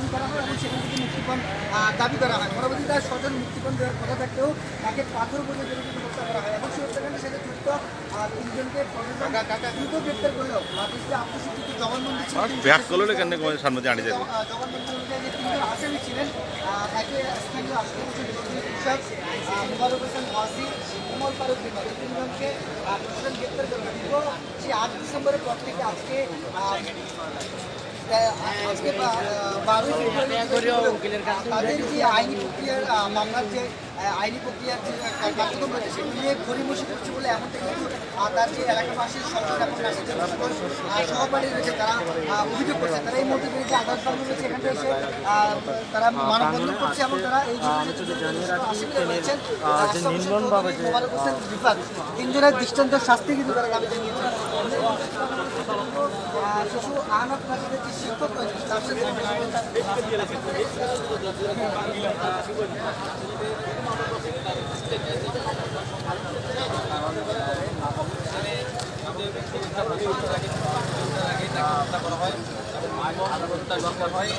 আহ্বান করা হয় এবং সেখান থেকে মুক্তিপণ দাবি করা হয়। পরবর্তী তার স্বজন মুক্তিপণ দেওয়ার কথা থাকলেও তাকে পাথর বলে জড়িত হত্যা করা হয়। এবং সেই হত্যাকাণ্ডের সাথে যুক্ত তিনজনকে দ্রুত গ্রেপ্তার করলেও বাকিতে আত্মসিদ্ধিত জবানবন্দি ছিল ব্যাক করল না কেন? সামনে জানি যাবে? আহ, জবানবন্দি অনুযায়ী যে তিনজন আসামি ছিলেন আহ, একে স্থানীয় আশি বছর চৌধুরী কৃষক মুবারক হোসেন ওয়াসি উমর ফারুক বিমল এই তিনজনকে প্রশাসন গ্রেপ্তার করে সেই আট ডিসেম্বরের পর থেকে আজকে আজকে বারোই ফেব্রুয়ারি তাদের যে আইনি প্রক্রিয়ার মামলার যে আইনি প্রক্রিয়ার যে কার্যক্রম রয়েছে সেগুলো নিয়ে ঘড়িমসি করছে বলে এমনটা কিন্তু তার যে এলাকাবাসীর সরকার এবং সহপাঠী রয়েছে তারা অভিযোগ করছে তারা এই মুহূর্তে যে আদালত প্রাঙ্গণ রয়েছে এখানে এসে তারা মানববন্ধন করছে এবং তারা এই রয়েছেন মোবারক হোসেন রিফাত তিনজনের দৃষ্টান্ত শাস্তি কিন্তু তারা দাবি জানিয়েছেন। আহনাফ নাজিদের যে শিক্ষক রয়েছে তার সাথে দরকার হয়